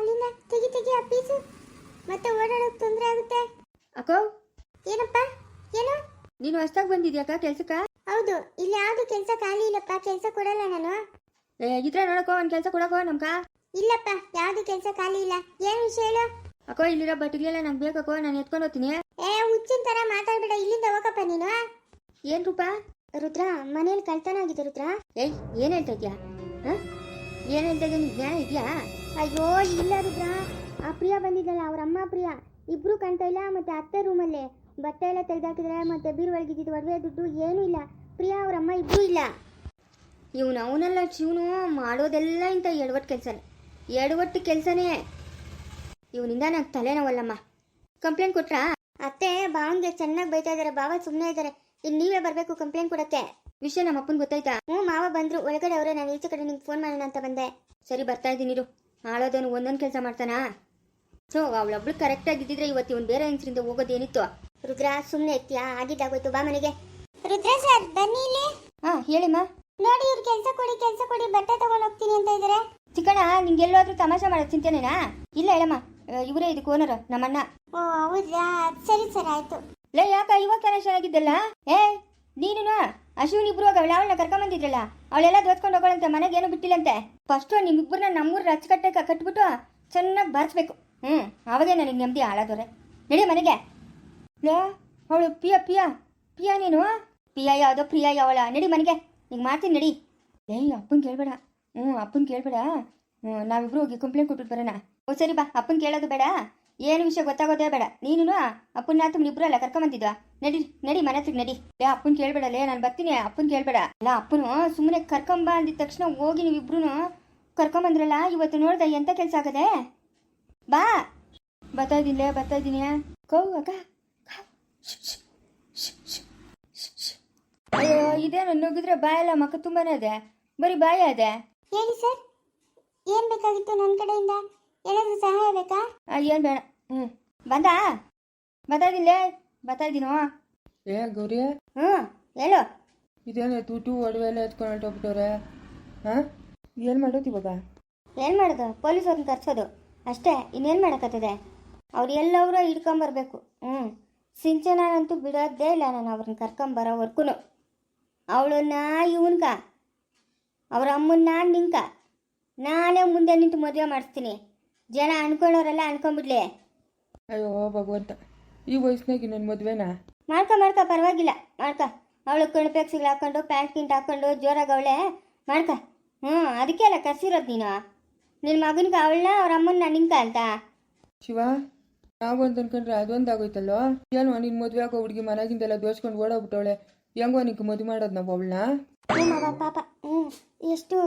ಅಲ್ಲಿಂದ ತೆಗಿ ತೆಗಿ ಆ ಪೀಸು ಮತ್ತೆ ಓಡಾಡೋಕೆ ತೊಂದರೆ ಆಗುತ್ತೆ. ಅಕ್ಕೋ. ಏನಪ್ಪ? ಏನು? ನೀನು ಹೊಸ್ದಾಗಿ ಬಂದಿದ್ಯಾಕ ಕೆಲ್ಸಕ್ಕ? ಹೌದು ಇಲ್ಲಿ ಯಾವುದು ಕೆಲಸ ಖಾಲಿ ಇಲ್ಲಪ್ಪ ಕೆಲಸ ಕೊಡಲ್ಲ ನಾನು. ಏ ಇದ್ರೆ ನೋಡಕ್ಕೋ ಒಂದು ಕೆಲಸ ಕೊಡಕೋ ನಮ್ಕ? ಇಲ್ಲಪ್ಪ ಯಾವುದು ಕೆಲಸ ಖಾಲಿ ಇಲ್ಲ. ಏನು ವಿಷಯ ಹೇಳು? ಅಕ್ಕೋ ಇಲ್ಲಿರೋ ಬಟ್ಟಿಗೆಲ್ಲ ನಂಗೆ ಬೇಕಕ್ಕೋ ನಾನು ಎತ್ಕೊಂಡು ಹೋಗ್ತೀನಿ. ಏ ಹುಚ್ಚಿನ ತರ ಮಾತಾಡ್ಬೇಡ ಇಲ್ಲಿಂದ ಹೋಗಪ್ಪ ನೀನು. ಏನು ರೂಪ? ರುದ್ರ ಮನೇಲಿ ಕಳ್ತನ ಆಗಿದೆ ರುದ್ರ. ಏಯ್ ಏನು ಹೇಳ್ತಾ ಇದ್ಯಾ? ಹಾಂ? ಏನು ಹೇಳ್ತಾ ಇದ್ಯಾ? ನಿಂಗೆ ಜ್ಞಾನ ಇದೆಯಾ? ಅಯ್ಯೋ ಇಲ್ಲ ರುದ್ರ. ಆ ಪ್ರಿಯ ಬಂದಿದ್ದಲ್ಲ ಅವ್ರ ಅಮ್ಮ ಪ್ರಿಯ. ಇಬ್ರು ಕಾಣ್ತಾ ಇಲ್ಲ ಮತ್ತೆ ಅತ್ತೆ ರೂಮಲ್ಲಿ. ಬಟ್ಟೆ ಎಲ್ಲ ತೆಗೆದಾಕಿದ್ರೆ ಮತ್ತೆ ಬೀರು ಒಳಗಿದ್ದು ಒಡವೆ ದುಡ್ಡು ಏನೂ ಇಲ್ಲ. ಪ್ರಿಯಾ ಅವ್ರ ಅಮ್ಮ ಇಬ್ಬರೂ ಇಲ್ಲ. ಇವನು ಅವನಲ್ಲ ಶಿವನು ಮಾಡೋದೆಲ್ಲ ಇಂಥ ಎಡವಟ್ಟು ಕೆಲಸನೇ. ಎಡವಟ್ಟು ಕೆಲಸನೇ. ಇವನಿಂದ ನಂಗೆ ತಲೆನೋವಲ್ಲಮ್ಮ. ಕಂಪ್ಲೇಂಟ್ ಕೊಟ್ರಾ? ಅತ್ತೆ ಭಾವನ್ಗೆ ಚೆನ್ನಾಗಿ ಬೈತಾ ಇದಾರೆ ಭಾವ ಸುಮ್ಮನೆ ಇದ್ದಾರೆ ಇನ್ನು ನೀವೇ ಬರಬೇಕು ಕಂಪ್ಲೇಂಟ್ ಕೊಡಕ್ಕೆ. ವಿಷಯ ನಮ್ಮ ಅಪ್ಪನ ಗೊತ್ತಾಯ್ತಾ? ಹ್ಞೂ ಮಾವ ಬಂದ್ರು ಒಳಗಡೆ ಅವರೇ ನಾನು ಈಚೆ ಕಡೆ ನಿಂಗೆ ಫೋನ್ ಮಾಡೋಣ ಅಂತ ಬಂದೆ. ಸರಿ ಬರ್ತಾ ಇದ್ದೀನಿ ಆಳೋದವನು ಒಂದೊಂದು ಕೆಲಸ ಮಾಡ್ತಾನಾ? ಸೊ ಅವಳೊಬ್ಳು ಕರೆಕ್ಟಾಗಿ ಇದ್ದಿದ್ರೆ ಇವತ್ತು ಇವನು ಬೇರೆ ಹೆಂಗಸರಿಂದ ಹೋಗೋದೇನಿತ್ತು? ರುದ್ರ ಸುಮ್ಮನೆ ಇರ್ತೀಯಾ? ಆಗಿದ್ದಾಗೋಯ್ತು ಬಾ ಮನೆಗೆ. ರುದ್ರ ಸರ್ ಬನ್ನಿ ಇಲ್ಲಿ. ಹಾಂ ಹೇಳಿಮ್ಮ. ನೋಡಿ ಇವ್ರು ಕೆಲಸ ಕೊಡಿ ಕೆಲಸ ಕೊಡಿ ಬಟ್ಟೆ ತಗೊಂಡು ಹೋಗ್ತೀನಿ ಅಂತ ಇದ್ದಾರೆ ಚಿಕ್ಕಣ್ಣ ನಿಂಗೆ ಎಲ್ಲಾದ್ರೂ ತಮಾಷೆ ಮಾಡೋದು ಚಿಂತೆನೇನಾ? ಇಲ್ಲ ಹೇಳಮ್ಮ. ಇವರೇ ಇದಕ್ಕೆ ಓನರ್ ನಮ್ಮಣ್ಣ. ಓ ಹೌದಾ ಸರಿ ಸರ್ ಆಯ್ತು. ಲೇ ಯಾಕ ಇವಾಗ ಚೆನ್ನಾಗಿದ್ದಲ್ಲ ಏ ನೀನು ಅಶ್ವಿನ್ ಇಬ್ರು ಅವಳ ಅವಳನ್ನ ಕರ್ಕೊಂಬಂದಿದ್ರಲ್ಲ, ಅವಳೆಲ್ಲ ದೋಚ್ಕೊಂಡು ಹೋಗೋಳಂತೆ, ಮನೆಗೆ ಏನು ಬಿಟ್ಟಿಲ್ಲಂತೆ. ಫಸ್ಟು ನಿಮ್ಮಿಬ್ಬರನ್ನ ನಮ್ಮೂರು ರಚ್ಚಕಟ್ಟೆ ಕಟ್ಬಿಟ್ಟು ಚೆನ್ನಾಗಿ ಬಾರಿಸ್ಬೇಕು. ಹ್ಞೂ ಅವಾಗೇ ನನಗೆ ನೆಮ್ಮದಿ ಹಾಳಾದವ್ರೆ. ನಡಿ ಮನೆಗೆ. ಲೋ, ಅವಳು ಪಿಯ ಪಿಯ ಪಿಯ ನೀನು? ಪಿಯ ಯಾವುದೋ, ಪ್ರಿಯ ಯಾವಳ? ನಡಿ ಮನೆಗೆ. ಈಗ ಮಾಡ್ತೀನಿ, ನಡಿ. ಏಯ್ ಅಪ್ಪನ ಕೇಳಬೇಡ. ಹ್ಞೂ ಅಪ್ಪನ ಕೇಳಬೇಡ. ಹ್ಞೂ ನಾವಿಬ್ರು ಹೋಗಿ ಕಂಪ್ಲೇಂಟ್ ಕೊಟ್ಬಿಟ್ಟು ಬರೋಣ. ಓ, ಸರಿ ಬಾ, ಅಪ್ಪನ ಕೇಳೋದು ಬೇಡ. ಏನು ವಿಷಯ ಗೊತ್ತಾಗೋದೇ ಬೇಡ. ನೀನು ಅಪ್ಪನ ಆತ ಇಬ್ರು ಅಲ್ಲ ಕರ್ಕೊಂಬಂದಿದ್ವಾ. ನಡಿ ನಡಿ ಮನೆ ಹತ್ರಕ್ಕೆ ನಡಿ. ಏ ಅಪ್ಪನ ಕೇಳಬೇಡ ಲೇ ನಾನು ಬರ್ತೀನಿ. ಅಪ್ಪನ ಕೇಳಬೇಡ. ಅಲ್ಲ ಅಪ್ಪನು ಸುಮ್ಮನೆ ಕರ್ಕೊಂಬ ಅಂದಿದ ತಕ್ಷಣ ಹೋಗಿ ನೀವಿಬ್ರು ಕರ್ಕೊಂಬಂದ್ರಲ್ಲ ಇವತ್ತು ನೋಡ್ದೆ ಎಂತ ಕೆಲಸ ಆಗದೆ? ಬಾ. ಬರ್ತಾ ಇದ್ದೀನಿ ಲೇ ಬರ್ತಾ ಇದ್ದೀನಿ. ಕೌ ಅಕ್ಕ. ಅಯ್ಯೋ ಇದೇನು ನುಗ್ಗಿದ್ರೆ ಬಾಯಲ್ಲ ಮಕ್ಕ ತುಂಬಾನೇ ಇದೆ. ಬರೀ ಬಾಯ ಇದೆ. ಹೇಳಿ ಸರ್ ಏನು ಬೇಕಾಗಿತ್ತು ನನ್ನ ಕಡೆಯಿಂದ? ಏನಾದರೂ ಸಹಾಯ ಬೇಕಾ? ಏನು ಬೇಡ. ಹ್ಞೂ ಬಂದಾ? ಬರ್ತಾ ಇದ್ದೀನೋ ಏ ಗೌರಿ? ಹ್ಞೂ ಹೇಳು. ಇದೇನು ದುಡ್ಡು ಒಡವೆ ಎಲ್ಲ ಎತ್ಕೊಂಡು ಹೊರಟೋಗ್ಬಿಟ್ಟವ್ರೆ ಹಾಂ? ಏನು ಮಾಡೋದು ಇವಾಗ? ಏನು ಮಾಡೋದು? ಪೊಲೀಸವ್ರನ್ನ ಕರ್ಸೋದು. ಅಷ್ಟೇ ಇನ್ನೇನು ಮಾಡೋಕ್ಕತ್ತದೆ ಅವ್ರು ಎಲ್ಲವರ ಹಿಡ್ಕೊಂಬರ್ಬೇಕು. ಹ್ಞೂ ಸಿಂಚನಂತೂ ಬಿಡೋದೇ ಇಲ್ಲ ನಾನು ಅವ್ರನ್ನ ಕರ್ಕೊಂಬರೋವರ್ಗೂ ಅವಳನ್ನ ಇವನ್ಕ ಅವ್ರ ಅಮ್ಮನ್ನ ನಿಂಕ ನಾನೇ ಮುಂದೆ ನಿಂತು ಮದುವೆ ಮಾಡಿಸ್ತೀನಿ. ಜನ ಅನ್ಕೊಳ್ಳೋರೆಲ್ಲ ಅನ್ಕೊಂಬಿಡ್ಲಿ. ಅಯ್ಯೋ ಭಗವಂತ ಈ ವಯಸ್ಸಿನಾಗ ನನ್ನ ಮದುವೆನಾ? ಮಾಡ್ಕ ಮಾಡ್ಕ ಪರವಾಗಿಲ್ಲ. ಮಾಡ್ಕ. ಅವಳು ಕಣ್ಪೆಕ್ಸಿಗಳು ಹಾಕೊಂಡು ಪ್ಯಾಂಟ್ ಗಿಂಟ್ ಹಾಕೊಂಡು ಜೋರಾಗಿ ಅವಳೆ. ಮಾಡ್ಕ. ಹ್ಞೂ ಅದಕ್ಕೆ ಅಲ್ಲ ಕರ್ಸಿರೋದು ನೀನು? ನಿನ್ನ ಮಗನಿಗೆ ಅವಳನ್ನ ಅವ್ರ ಅಮ್ಮನ್ನ ನಿಂಕ ಅಂತ? ಶಿವ ನಾವು ಅಂತ ಅನ್ಕೊಂಡ್ರೆ ಅದೊಂದು ಆಗೋಯ್ತಲ್ಲೋ? ಏನು ನಿನ್ನ ಮದುವೆ ಆಗೋ ಹುಡುಗಿ ಮನೆಗಿಂದೆಲ್ಲ ದೋಚ್ಕೊಂಡು ಓಡೋಗ್ಬಿಟ್ಟವಳೆ. ಹೆಂಗೋ ನಿಂಗೆ ಮದುವೆ ಮಾಡೋದು ನಾವು ಅವಳನ್ನ ಹ್ಞೂ ಮಾವ ಪಾಪ. ಹ್ಞೂ ಎಷ್ಟು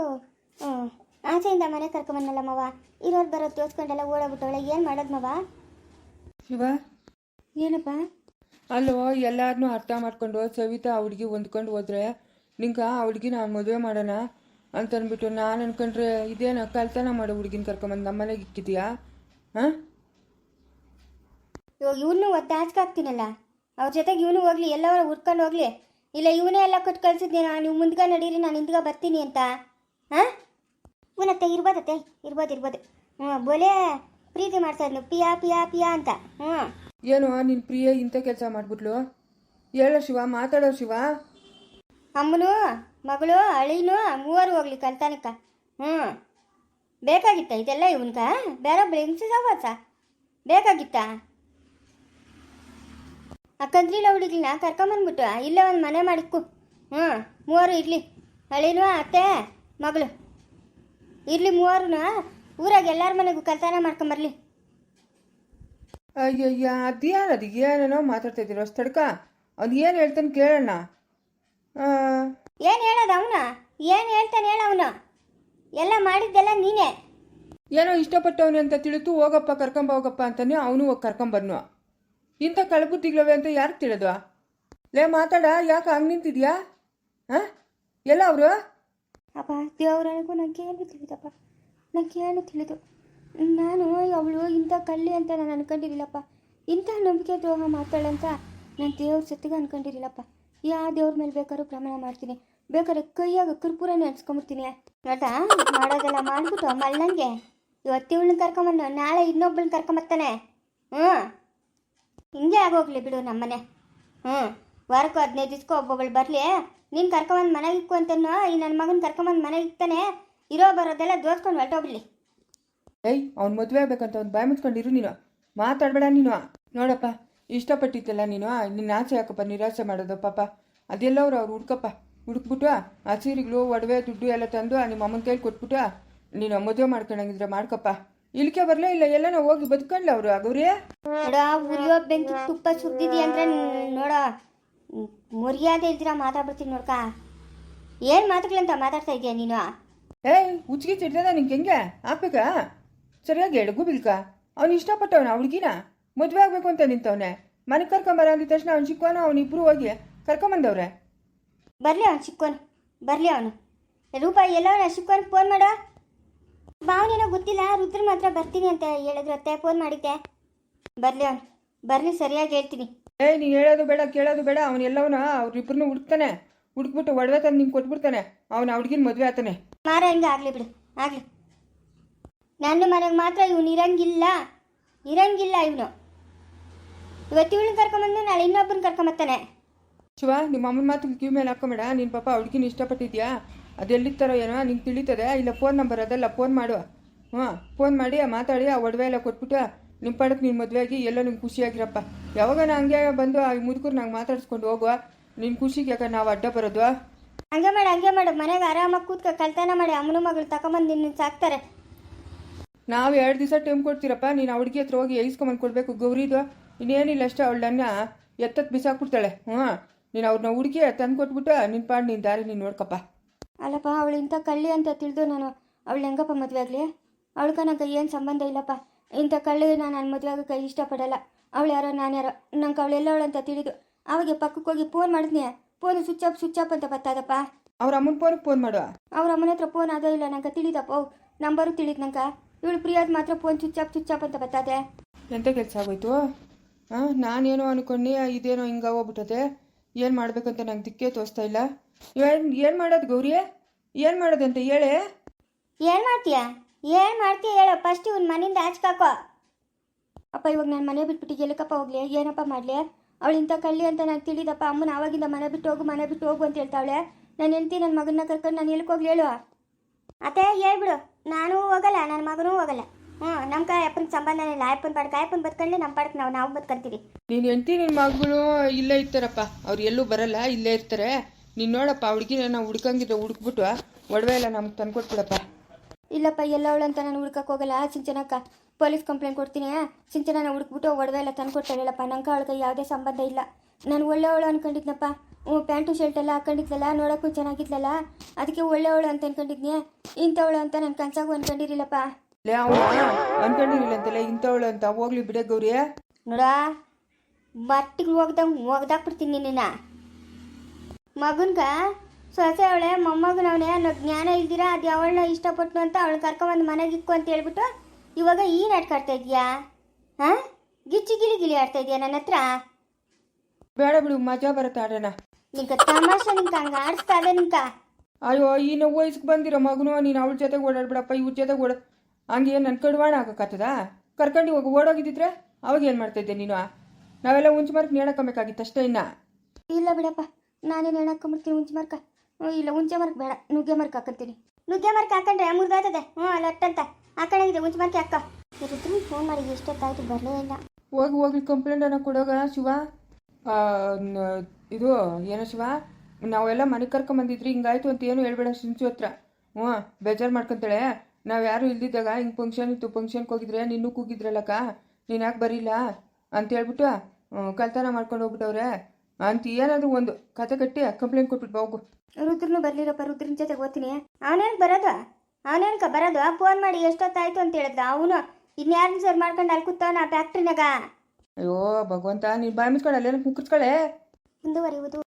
ಹ್ಞೂ ಆಚೆಯಿಂದ ಮನೆ ಕರ್ಕೊಂಬಂದಲ್ಲ ಮಾವ? ಇರೋರು ಬರೋದು ತೋರಿಸ್ಕೊಂಡೆಲ್ಲ ಓಡೋಗ್ಬಿಟ್ಟವಳೆ. ಏನು ಮಾಡೋದು ಮಾವ? ಶಿವ? ಏನಪ್ಪ? ಅಲ್ಲೋ ಎಲ್ಲಾರನ್ನೂ ಅರ್ಥ ಮಾಡ್ಕೊಂಡು ಸವಿತಾ ಹುಡುಗಿ ಹೊಂದ್ಕೊಂಡು ಹೋದ್ರೆ ನಿಂಗೆ ಆ ಹುಡುಗಿ ನಾನು ಮದುವೆ ಮಾಡೋಣ ಅಂತ ಅಂದ್ಬಿಟ್ಟು ನಾನು ಅನ್ಕೊಂಡ್ರೆ ಇದೇನ ಕಳ್ತನ ಮಾಡೋ ಹುಡುಗಿನ ಕರ್ಕೊಂಬಂದು ನಮ್ಮ ಮನೆಗೆ ಇಕ್ಕಿದ್ಯಾ? ಹಾಂ? ಇವಾಗ ಇವನು ಒತ್ತೆ ಹಾಕ್ತೀನಲ್ಲ. ಅವ್ರ ಜೊತೆಗೆ ಇವನು ಹೋಗ್ಲಿ ಎಲ್ಲವರ ಹುಡ್ಕೊಂಡು ಹೋಗ್ಲಿ. ಇಲ್ಲ ಇವನೇ ಎಲ್ಲ ಕೊಟ್ಟು ಕಳ್ಸಿದ್ದೀನಿ ನೀವು ಮುಂದ್ಗ ನಡೀರಿ ನಾನು ಹಿಂದ್ಗ ಬರ್ತೀನಿ ಅಂತ. ಹಾಂ? ಇವನತ್ತೆ ಇರ್ಬೋದತ್ತೆ ಇರ್ಬೋದು ಇರ್ಬೋದು. ಹ್ಞೂ ಬೋಲೆ ಪ್ರೀತಿ ಮಾಡ್ತಾ ಇದ್ನು. ಪಿಯಾ ಪಿಯಾ ಪಿಯಾ ಅಂತ. ಹ್ಞೂ ಏನು ನಿನ್ ಪ್ರಿಯ ಇಂಥ ಕೆಲಸ ಮಾಡ್ಬಿಟ್ಲು? ಹೇಳೋ ಶಿವ ಮಾತಾಡೋ ಶಿವ. ಅಮ್ಮನು ಮಗಳು ಅಳಿನು ಮೂವರು ಹೋಗ್ಲಿ ಕಲ್ತಾನಕ್ಕ. ಹ್ಞೂ ಬೇಕಾಗಿತ್ತ ಇದೆಲ್ಲ ಇವನ್ಕ ಬೇರೆ ಬೆಳೆಸಿದವಾಸ ಬೇಕಾಗಿತ್ತ? ಅಕ್ಕಂದ್ರಿಲ್ಲ ಹುಡುಗಿನ ಕರ್ಕೊಂಬಂದ್ಬಿಟ್ಟು. ಇಲ್ಲೇ ಒಂದು ಮನೆ ಮಾಡಿಕ್ಕು ಹ್ಞೂ ಮೂವರು ಇರಲಿ. ಅಳಿನೂ ಅತ್ತೆ ಮಗಳು. ಇರಲಿ ಮೂವರುನ? ಊರಾಗ ಎಲ್ಲರ ಮನೆಗೂ ಕಲ್ತಾನ ಮಾಡ್ಕೊಂಬರ್ಲಿ ಅಯ್ಯಯ್ಯ ಅದೇನು ಅದು? ಏನೇನೋ ಮಾತಾಡ್ತಾ ಇದ್ದೀರೋ ತಡ್ಕ? ಅವ್ನು ಏನು ಹೇಳ್ತಾನೆ ಕೇಳೋಣ ಏನು ಹೇಳೋದು ಅವನ? ಏನು ಹೇಳ್ತಾನೆ ಹೇಳ ಅವನು? ಎಲ್ಲ ಮಾಡಿದ್ದೆಲ್ಲ ನೀನೇ. ಏನೋ ಇಷ್ಟಪಟ್ಟವನು ಅಂತ ತಿಳಿತು ಹೋಗಪ್ಪ ಕರ್ಕೊಂಬ ಹೋಗಪ್ಪ ಅಂತಾನೆ ಅವನು ಹೋಗಿ ಕರ್ಕೊಂಬರ್ನು ಇಂಥ ಕಳಬುದ್ದಿಗಳವೆ ಅಂತ ಯಾರು ತಿಳಿದು? ಲೇ ಮಾತಾಡ ಯಾಕೆ ಹಂಗೆ ನಿಂತಿದ್ಯಾ? ಹಾಂ ಎಲ್ಲ ಅವರು? ಅಪ್ಪ ದೇವ್ರಿಗೂ ನಂಗೆ ಏನು ತಿಳಿದಪ್ಪ ನನಗೆ ತಿಳಿದು. ನಾನು ಅವಳು ಇಂಥ ಕಳ್ಳಿ ಅಂತ ನಾನು ಅನ್ಕೊಂಡಿರಲಿಲ್ಲಪ್ಪ ಇಂಥ ನಂಬಿಕೆ ದ್ರೋಹ ಅಂತ ನಾನು ದೇವ್ರ ಸತ್ತಿಗೆ ಅನ್ಕೊಂಡಿರಲಿಲ್ಲಪ್ಪ ಯಾವ ದೇವ್ರ ಮೇಲೆ ಬೇಕಾದ್ರೂ ಪ್ರಮಾಣ ಮಾಡ್ತೀನಿ. ಬೇಕಾದ್ರೆ ಕೈಯಾಗ ಕರ್ಪೂರನೇ ಅನ್ಸ್ಕೊಂಬಿಡ್ತೀನಿ ನೋಡಾ ಮಾಡೋದೆಲ್ಲ ಮಾಡ್ಬಿಟ್ಟು ಮಲ್ಲಂಗೆ ಇವತ್ತು ಇವಳನ್ನ ಕರ್ಕೊಂಬಂದು, ನಾಳೆ ಇನ್ನೊಬ್ಬಳನ್ನ ಕರ್ಕೊಂಬರ್ತಾನೆ ಹ್ಞೂ. ಹಿಂಗೆ ಆಗೋಗ್ಲಿ ಬಿಡು ನಮ್ಮನೆ. ಹ್ಞೂ. ವಾರಕ್ಕೂ ಹದಿನೈದು ದಿವ್ಸಕ್ಕೂ ಒಬ್ಬೊಬ್ಬಳು ಬರಲಿ. ನೀನು ಕರ್ಕೊಂಬಂದು ಮನೆಗೆ ಇಕ್ಕು ಅಂತನೋ, ಈ ನನ್ನ ಮಗನ ಕರ್ಕೊಂಬಂದು ಮನೆಗೆ ಇಕ್ತಾನೆ. ಇರೋ ಬರೋದೆಲ್ಲ ದೋಸ್ಕೊಂಡು ಹೊರಟೋಗ್ಲಿ ಏಯ್ ಅವ್ನು ಮದುವೆ ಆಗ್ಬೇಕಂತ ಒಂದು ಭಯ ಮುಚ್ಕೊಂಡಿರು ನೀನು. ಮಾತಾಡಬೇಡ ನೀನು. ನೋಡಪ್ಪ ಇಷ್ಟಪಟ್ಟಿದ್ದಲ್ಲ ನೀನು. ನಿನ್ನ ಆಸೆ ಯಾಕಪ್ಪ ನಿರಾಸೆ ಮಾಡೋದು ಪಾಪ. ಅದೆಲ್ಲವ್ರು ಅವ್ರು ಹುಡ್ಕಪ್ಪ. ಹುಡುಕ್ಬಿಟ್ಟು ಆ ಸೀರೆಗಳು ಒಡವೆ ದುಡ್ಡು ಎಲ್ಲ ತಂದು ನಿಮ್ಮ ಅಮ್ಮನ ಕೈಲಿ ಕೊಟ್ಬಿಟ್ಟು ನೀನು ಮದುವೆ ಮಾಡ್ಕೊಂಡಂಗಿದ್ರೆ ಮಾಡ್ಕಪ್ಪ. ಇಳಿಕೆ ಬರಲೇ ಇಲ್ಲ ಎಲ್ಲನೋ ಹೋಗಿ ಬದುಕೊಂಡ್ಲ ಅವರು ನೋಡ ಉರಿಯೋ ಬೆಂಕಿ ತುಪ್ಪ ಸುರಿದಿದಿ ಅಂದ್ರೆ ನೋಡ ಮರ್ಯಾದೆ ಇಲ್ದಿರ ಮಾತಾಡ್ಬಿಡ್ತೀನಿ ನೋಡ್ಕ. ಏನು ಮಾತುಗಳಂತ ಮಾತಾಡ್ತಾ ಇದೀಯ ನೀನು? ಏಯ್ ಹುಚ್ಚಿಗೆ ಚಿಡ್ದದ ನಿಂಗೆ ಹೆಂಗೆ ಹಾಕ್ಬೇಕಾ? ಸರಿಯಾಗಿ ಎಡಗು ಬಿಲ್ಕ? ಅವ್ನು ಇಷ್ಟಪಟ್ಟವನ ಹುಡುಗಿನ? ಮದುವೆ ಆಗಬೇಕು ಅಂತ ನಿಂತವನೆ. ಮನೆಗೆ ಕರ್ಕೊಂಬರ ಅಂದಿದ ತಕ್ಷಣ ಅವ್ನು ಚಿಕ್ಕವನ ಅವ್ನು ಇಬ್ಬರು ಹೋಗಿ ಕರ್ಕೊಂಬಂದವ್ರೆ. ಬರಲಿ ಅವನು ಚಿಕ್ಕೋನು ಬರಲಿ ಅವನು. ರೂಪ ಎಲ್ಲವನ ಚಿಕ್ಕೋನಿಗೆ ಫೋನ್ ಮಾಡು. ಭಾವನೇನೋ ಗೊತ್ತಿಲ್ಲ ರುದ್ರ ಮಾತ್ರ ಬರ್ತೀನಿ ಅಂತ ಹೇಳಿದ್ರು ಅತ್ತೆ ಫೋನ್ ಮಾಡಿದ್ದೆ. ಬರಲಿ ಅವನು. ಬರಲಿ ಸರಿಯಾಗಿ ಹೇಳ್ತೀನಿ. ಏಯ್ ನೀನು ಹೇಳೋದು ಬೇಡ ಕೇಳೋದು ಬೇಡ. ಅವ್ನು ಎಲ್ಲವನ ಅವ್ರಿಬ್ರನ್ನೂ ಹುಡುಕ್ತಾನೆ. ಹುಡುಕ್ಬಿಟ್ಟು ಒಡವೆ ತಂದು ನಿಂಗೆ ಕೊಟ್ಬಿಡ್ತಾನೆ. ಅವನು ಹುಡುಗಿನ ಮದುವೆ ಆತಾನೆ. ಮಾರ ಹಂಗೆ ಆಗಲಿ ಬಿಡು, ಆಗಲಿ. ನನ್ನ ಮನೆಗೆ ಮಾತ್ರ ಇವನು ಇರಂಗಿಲ್ಲ ಇರಂಗಿಲ್ಲ ಇವನು. ಇವತ್ತು ಇವಳನ್ನ ಕರ್ಕೊಂಬಂದು ನಾಳೆ ಇನ್ನೊಬ್ಬನ ಕರ್ಕೊಂಬತ್ತಾನೆ. ಶಿವ ನಿಮ್ಮ ಅಮ್ಮನ ಮಾತು ಕಿವಿ ಮೇಲೆ ಹಾಕೊಂಬೇಡ. ನಿನ್ನ ಪಾಪ ಹುಡುಗಿನ ಇಷ್ಟಪಟ್ಟಿದ್ಯಾ? ಅದೆಲ್ಲಿತ್ತಾರೋ ಏನೋ, ನಿಂಗೆ ತಿಳಿತದೆ? ಇಲ್ಲ, ಫೋನ್ ನಂಬರ್ ಅದೆಲ್ಲ, ಫೋನ್ ಮಾಡು. ಹಾಂ ಫೋನ್ ಮಾಡಿ ಮಾತಾಡಿ, ಆ ಒಡವೆ ಎಲ್ಲ ಕೊಟ್ಬಿಟ್ಟು ನಿಮ್ಮ ಪಾಡಕ್ಕೆ ನೀನು ಮದುವೆಯಾಗಿ ಎಲ್ಲ ನಿಮ್ಗೆ ಖುಷಿಯಾಗಿರಪ್ಪ ಯಾವಾಗ ನಾ ಹಂಗೆ ಬಂದು ಆ ಮುದುಕರು ನಂಗೆ ಮಾತಾಡ್ಸ್ಕೊಂಡು ಹೋಗುವ? ನಿನ್ನ ಖುಷಿಗೆ ಯಾಕೆ ನಾವು ಅಡ್ಡ ಬರೋದು? ಹಂಗೆ ಮಾಡು ಹಂಗೆ ಮಾಡು. ಮನೆಗೆ ಆರಾಮಾಗಿ ಕೂತ್ಕೊ ಕಲ್ತಾನ ಮಾಡಿ. ಅಮ್ಮನ ಮಗಳು ತಗೊಂಬಂದು ನಿನ್ನ ಸಾಕ್ತಾರೆ. ನಾವು ಎರಡು ದಿವಸ ಟೈಮ್ ಕೊಡ್ತೀರಪ್ಪ. ನೀನು ಹುಡುಗಿ ಹತ್ರ ಹೋಗಿ ಎಯಿಸ್ಕೊಂಬಂದು ಕೊಡಬೇಕು. ಗೌರಿದು ಇನ್ನೇನಿಲ್ಲ ಅಷ್ಟೇ ಅವಳನ್ನ ಎತ್ತತ್ತು ಬಿಸಾಕ್ಬಿಡ್ತಾಳೆ. ಹ್ಞೂ ನೀನು ಅವ್ರನ್ನ ಹುಡುಗಿ ತಂದು ಕೊಟ್ಬಿಟ್ಟು ನಿನ್ನ ಪಾಡು ನಿನ್ನ ದಾರಿ ನೀನು ನೋಡ್ಕಪ್ಪ. ಅಲ್ಲಪ್ಪ ಅವಳು ಇಂಥ ಕಳ್ಳಿ ಅಂತ ತಿಳಿದು ನಾನು ಅವಳು ಹೆಂಗಪ್ಪ ಮದುವೆ ಆಗಲಿ? ಅವಳ್ಕ ನಂಗೆ ಏನು ಸಂಬಂಧ ಇಲ್ಲಪ್ಪ. ಇಂಥ ಕಳ್ಳಿ ನಾನು ನನ್ನ ಮದುವೆ ಆಗೋಕೆ ಇಷ್ಟಪಡಲ್ಲ. ಅವಳು ಯಾರೋ ನಾನು ಯಾರೋ. ನಂಗೆ ಅವಳೆಲ್ಲ ಅವಳು ಅಂತ ತಿಳಿದು ಅವಾಗೆ ಪಕ್ಕಕ್ಕೆ ಹೋಗಿ phone ಮಾಡಿದ್ನಿ phone switch off switch off ಅಂತ ಬರ್ತದಪ್ಪ. ಅವ್ರ ಅಮ್ಮನ ಫೋನ್ಗೆ ಫೋನ್ ಮಾಡುವ ಅವ್ರ ಅಮ್ಮನ ಹತ್ರ ಫೋನ್ ಅದೇ ಇಲ್ಲ ನಂಗೆ ತಿಳಿದಪ್ಪ. ನಂಬರು ತಿಳಿದ್ ನಂಗೆ. ಇವಳು ಪ್ರಿಯಾದ ಮಾತ್ರ phone switch off switch off ಅಂತ ಬರ್ತದೆ. ಎಂತ ಕೆಲಸ ಆಗೋಯ್ತು? ಹಾಂ ನಾನೇನೋ ಅನ್ಕೊಂಡು ಇದೇನೋ ಹಿಂಗೆ ಹೋಗ್ಬಿಟ್ಟದೆ ಏನು ಮಾಡಬೇಕಂತ ನಂಗೆ ದಿಕ್ಕೇ ತೋರಿಸ್ತಾ ಇಲ್ಲ. ಏನು ಏನು ಮಾಡೋದು ಗೌರಿ? ಏನು ಮಾಡೋದಂತ ಹೇಳಿ? ಏನು ಮಾಡ್ತೀಯ? ಏನು ಮಾಡ್ತೀಯ ಹೇಳು. ಫಸ್ಟ್ ಇವ್ನ ಮನೆಯಿಂದ ಆಚ್ಕಾಕೋ ಅಪ್ಪ ಇವಾಗ ನಾನು ಮನೆ ಬಿಟ್ಬಿಟ್ಟು ಎಲ್ಲಕಪ್ಪ ಹೋಗ್ಲಿ. ಏನಪ್ಪ ಮಾಡಲಿ? ಅವಳು ಇಂಥ ಕಳ್ಳಿ ಅಂತ ನಾನು ತಿಳಿದಪ್ಪ. ಅಮ್ಮನ ಆವಾಗಿಂದ ಮನೆ ಬಿಟ್ಟು ಹೋಗು ಮನೆ ಬಿಟ್ಟು ಹೋಗು ಅಂತ ಹೇಳ್ತಾವಳೆ. ನಾನು ಹೆಂಡ್ತಿ ನನ್ನ ಮಗನ ಕರ್ಕೊಂಡು ನಾನು ಎಲ್ಲಿಗೆ ಹೋಗ್ಲಿ ಹೇಳು. ಅತ್ತೆ ಹೇಳ್ಬಿಡು. ನಾನು ಹೋಗಲ್ಲ ನನ್ನ ಮಗನೂ ಹೋಗಲ್ಲ. ಹ್ಞೂ ನಮ್ಮ ಕೈ ಅಪ್ಪನ ಸಂಬಂಧನೇ ಇಲ್ಲ. ಅಪ್ಪನ ಪಾಡ್ಕ ಅಪ್ಪನ ಬದುಕೊಳ್ಳಿ ನಮ್ಮ ಪಾಡ್ಕ ನಾವು ನಾವು ಬದುಕಂತೀವಿ. ನೀನು ಹೆಂಡತಿ ನಿನ್ನ ಮಗಳು ಇಲ್ಲೇ ಇರ್ತಾರಪ್ಪ. ಅವ್ರು ಎಲ್ಲೂ ಬರಲ್ಲ ಇಲ್ಲೇ ಇರ್ತಾರೆ. ನೀನು ನೋಡಪ್ಪ ಹುಡುಗಿ ಹುಡುಗಿನ ನಾವು ಹುಡ್ಕಂಗಿದ್ರೆ ಹುಡುಕ್ಬಿಟ್ಟು ಒಡವೆ ಇಲ್ಲ ನಮ್ಗೆ ತಂದ್ಕೊಟ್ಬಿಡಪ್ಪ. ಇಲ್ಲಪ್ಪ ಎಲ್ಲವಳು ಅಂತ ನಾನು ಹುಡ್ಕಕ್ಕೆ ಹೋಗಲ್ಲ. ಸಿಂಚನಕ್ಕ ಪೊಲೀಸ್ ಕಂಪ್ಲೇಂಟ್ ಕೊಡ್ತೀನಿ ಸಿಂಚನನ ಹುಡುಕ್ಬಿಟ್ಟು ಒಡವೆ ಎಲ್ಲ ತಂದು ಕೊಡ್ತಾಳಲ್ಲಪ್ಪ ನಂಗೆ ಅವಳಿಗೆ ಯಾವುದೇ ಸಂಬಂಧ ಇಲ್ಲ. ನಾನು ಒಳ್ಳೆಯವಳು ಅನ್ಕೊಂಡಿದ್ನಪ್ಪ. ಹ್ಞೂ ಪ್ಯಾಂಟು ಶರ್ಟ್ ಎಲ್ಲ ಹಾಕೊಂಡಿದ್ಲಲ್ಲ ನೋಡೋಕ್ಕೂ ಚೆನ್ನಾಗಿದ್ಲಲ್ಲ? ಅದಕ್ಕೆ ಒಳ್ಳೆಯವಳು ಅಂತ ಅನ್ಕೊಂಡಿದ್ನಿ ಇಂಥವಳು ಅಂತ ನಾನು ಕನ್ಸಾಗೂ ಅನ್ಕೊಂಡಿರಿಲ್ಲಪ್ಪ. ಲೇ ಅನ್ಕೊಂಡಿರಲಿಲ್ಲ ಅಂತಲ್ಲ ಇಂಥವಳು ಅಂತ. ಹೋಗ್ಲಿ ಬಿಡ ಗೌರಿ ನೋಡ ಮಟ್ಟಿಗೆ ಹೋಗ್ದಂಗೆ ಹೋಗ್ದಾಕ್ಬಿಡ್ತೀನಿ ನಿನ್ನ. ಮಗನ್ಗ ಸೊಸೆ ಅವಳೆ ಮೊಮ್ಮಗನವನೇ ಅನ್ನೋ ಜ್ಞಾನ ಇಲ್ದಿರ? ಅದು ಯಾವಳನ್ನ ಇಷ್ಟಪಟ್ಟು ಅಂತ ಅವಳು ಕರ್ಕೊಂಬಂದು ಮನೆಗೆ ಇಕ್ಕು ಅಂತ ಹೇಳ್ಬಿಟ್ಟು ಇವಾಗ ಈ ನಾಟಕ ಆಡ್ತಾ ಇದೀಯಾ? ಹಾಂ? ಗಿಚ್ಚಿ ಗಿಲಿ ಗಿಲಿ ಆಡ್ತಾ ಇದೆಯಾ ನನ್ನ ಹತ್ರ? ಬೇಡ ಬಿಡು ಮಜಾ ಬರುತ್ತೆ ಆಡೋಣ. ನಿಂಕ ತಮಾಷೆ ನಿಂತ ಹಂಗೆ ಆಡಿಸ್ತಾ ಇದೆ ನಿಂಕ ಅಯ್ಯೋ ಈ ನೋವು ವಯಸ್ಸಿಗೆ ಬಂದಿರೋ ಮಗನು ನೀನು ಅವಳ ಜೊತೆಗೆ ಓಡಾಡ್ಬಿಡಪ್ಪ ಇವ್ರ ಜೊತೆಗೆ ಓಡ ಹಂಗೆ ನನ್ನ ಕಡ್ವಾಣ ಆಗಕ್ಕತ್ತದ ಕರ್ಕೊಂಡು ಹೋಗಿ ಓಡೋಗಿದ್ದಿದ್ರೆ ಅವಾಗ ಏನು ಮಾಡ್ತಾಯಿದ್ದೆ ನೀನು? ನಾವೆಲ್ಲ ಉಂಚು ಮಾರ್ಕ್ ನೇಣಕ್ಕೊಬೇಕಾಗಿತ್ತು ಅಷ್ಟೇ ಇನ್ನ. ಇಲ್ಲ ಬಿಡಪ್ಪ ನಾನೇನು ಹೇಳಕ್ಕೊಂಬಿಡ್ತೀನಿ ಉಂಚು ಮಾರ್ಕ? ಇಲ್ಲ ಉಂಚೆ ಮಾರ್ಕ್ ಬೇಡ ನುಗ್ಗೆ ಮಾರ್ಕ್ ಹಾಕಂತೀನಿ. ನುಗ್ಗೆ ಮಾರ್ಕ್ ಹಾಕೊಂಡ್ರೆ ಮುರಿದಾತದೆ ಹ್ಞೂ ಅಲ್ಲಿ ಕಡೆ ಇದೆ ಉಂಚು ಮರ್ಕೆ ಅಕ್ಕ. ಇರಿದ್ರು ಫೋನ್ ಮಾಡಿ ಎಷ್ಟೊತ್ತಾಯ್ತು ಬರಲೇ ಇಲ್ಲ. ಹೋಗಿ ಹೋಗಿ ಕಂಪ್ಲೇಂಟ್ ಅನ್ನ ಕೊಡೋಗ ಶಿವ? ಆ, ನ- ಇದು ಏನೋ ಶಿವ? ನಾವೆಲ್ಲ ಮನೆ ಕರ್ಕೊಂಡ್ ಬಂದಿದ್ರಿ ಹಿಂಗಾಯ್ತು ಅಂತ ಏನು ಹೇಳ್ಬೇಡ ಸಿಂಚು ಹತ್ರ. ಹ್ಞೂ ಬೇಜಾರು ಮಾಡ್ಕೊಂತಾಳೆ. ನಾವು ಯಾರು ಇಲ್ದಿದ್ದಾಗ ಹಿಂಗೆ ಫಂಕ್ಷನ್ ಇತ್ತು ಫಂಕ್ಷನ್ಗೆ ಹೋಗಿದ್ರೆ ನಿನ್ನೂ ಕೂಗಿದ್ರಲ್ಲಕ್ಕ? ನೀನು ಯಾಕೆ ಬರೀಲ್ಲ? ಅಂತ ಹೇಳ್ಬಿಟ್ಟು ಹ್ಮ್, ಕಳ್ತನ ಮಾಡ್ಕೊಂಡು ಹೋಗ್ಬಿಟ್ಟವ್ರೆ. ಅಂತ ಏನಾದರೂ ಒಂದು ಕತೆ ಕಟ್ಟಿ ಕಂಪ್ಲೇಂಟ್ ಕೊಟ್ಬಿಟ್ಟು ಹೋಗು. ರುದ್ರನು ಬರ್ಲಿರಪ್ಪ ರುದ್ರನ ಜೊತೆಗೆ ಓದ್ತೀನಿ. ಅವನೇನು ಬರೋದು? ಅವನೇನ್ಕ ಬರೋದು? ಫೋನ್ ಮಾಡಿ ಎಷ್ಟೊತ್ತಾಯ್ತು ಅಂತ ಹೇಳಿದ್ರ ಅವನು ಇನ್ಯಾರನ್ನ ಸರ್ ಮಾಡ್ಕೊಂಡು ಅಲ್ಲಿ ಕೂತವನ ಫ್ಯಾಕ್ಟ್ರಿನಾಗ ಅಯ್ಯೋ ಭಗವಂತ ನೀನು ಬಾಯಿ ಮುಚ್ಕೊಂಡು ಅಲ್ಲೇನು ಮುಕ್ಕರ್ಸ್ಕೊಳೆ ಮುಂದುವರಿಯುವುದು.